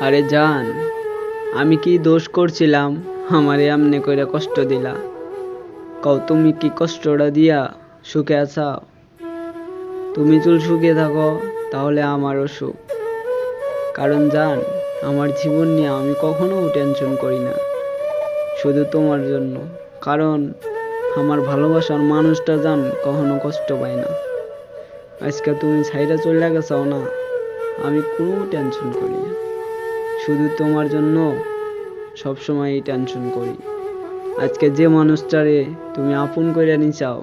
আরে জান, আমি কি দোষ করছিলাম? আমারে এমনি করে কষ্ট দিলা। কও, তুমি কি কষ্টটা দিয়া সুখে আছাও তুমি চুল সুখে থাকো, তাহলে আমারও সুখ। কারণ জান, আমার জীবন নিয়ে আমি কখনো টেনশন করি না। শুধু তোমার জন্য। কারণ আমার ভালোবাসার মানুষটা জান কখনো কষ্ট পায় না। আজকে তুমি সাইডে চলে গেছাও না। আমি কোনো টেনশন করি না। শুধু তোমার জন্য সবসময় টেনশন করি। আজকে যে মানুষটারে তুমি আপন করে নিচাও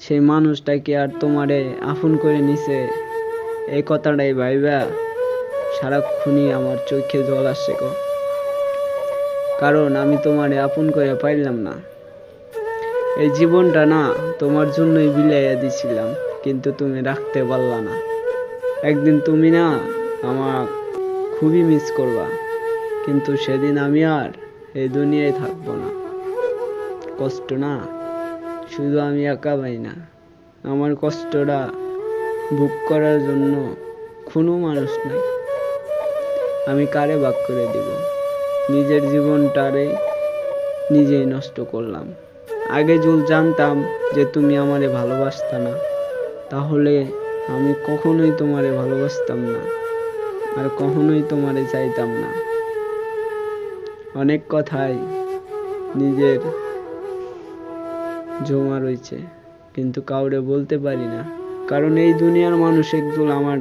সেই মানুষটাকে আর তোমারে আপন করে নিছে? এই কথাটাই ভাইবা সারাক্ষণই আমার চোখে জল আসছে গো। কারণ আমি তোমারে আপন করে পাইলাম না। এই জীবনটা না তোমার জন্যই বিলাইয়া দিছিলাম, কিন্তু তুমি রাখতে পারলা না। একদিন তুমি না আমার খুবই মিস করবা। কিন্তু সেদিন আমি আর এই দুনিয়ায় থাকব না। কষ্ট না, শুধু আমি একা পাই না। আমার কষ্টটা বুক করার জন্য কোনো মানুষ নাই। আমি কারে বাক করে দিব? নিজের জীবনটারে নিজেই নষ্ট করলাম। আগে যদি জানতাম যে তুমি আমারে ভালোবাসতা না। তাহলে আমি কখনোই তোমারে ভালোবাসতাম না। আর কখনোই তোমারে চাইতাম না। অনেক কথাই নিজের জমা রয়েছে, কিন্তু কাউরে বলতে পারি না। কারণ এই দুনিয়ার মানুষ একজন আমার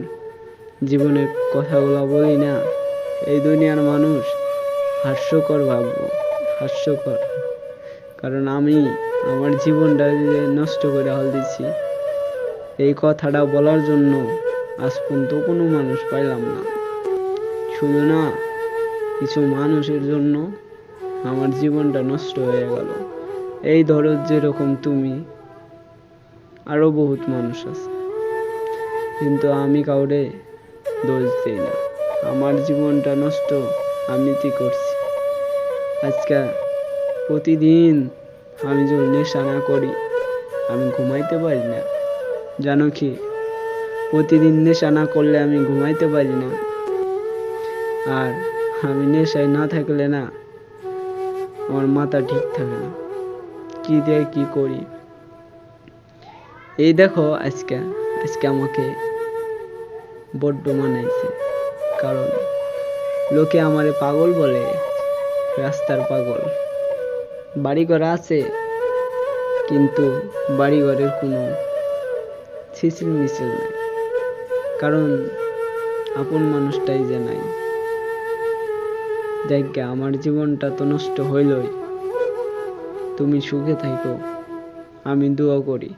জীবনের কথাগুলো বলি না। এই দুনিয়ার মানুষ হাস্যকর ভাববো, হাস্যকর। কারণ আমি আমার জীবনটা নষ্ট করে হল দিচ্ছি, এই কথাটা বলার জন্য আজ পর্যন্ত কোনো মানুষ পাইলাম না। শুধু না, কিছু মানুষের জন্য আমার জীবনটা নষ্ট হয়ে গেল। এই ধরো যেরকম তুমি, আরও বহুত মানুষ আছে। কিন্তু আমি কাউরে দোষ দিই না। আমার জীবনটা নষ্ট, আমি কি করছি? আজকে প্রতিদিন আমি যদি নেশা না করি, আমি ঘুমাইতে পারি না। জানো কি? প্রতিদিন নেশা না করলে আমি ঘুমাইতে পারি না। আর আমি নেশায় না থাকলে না, আমার মাথা ঠিক থাকে না। কি দিয়ে কি করি? এই দেখো আজকে আজকে আমাকে বড্ড মানাইছে। কারণ লোকে আমারে পাগল বলে, রাস্তার পাগল। বাড়িঘর আছে, কিন্তু বাড়ি বাড়িঘরের কোনো ছিছিল মিছিল নাই। কারণ আপন মানুষটাই যে নাই। দেখে আমার জীবনটা তো নষ্ট হইলই। তুমি সুখে থাকো আমি দোয়া করি।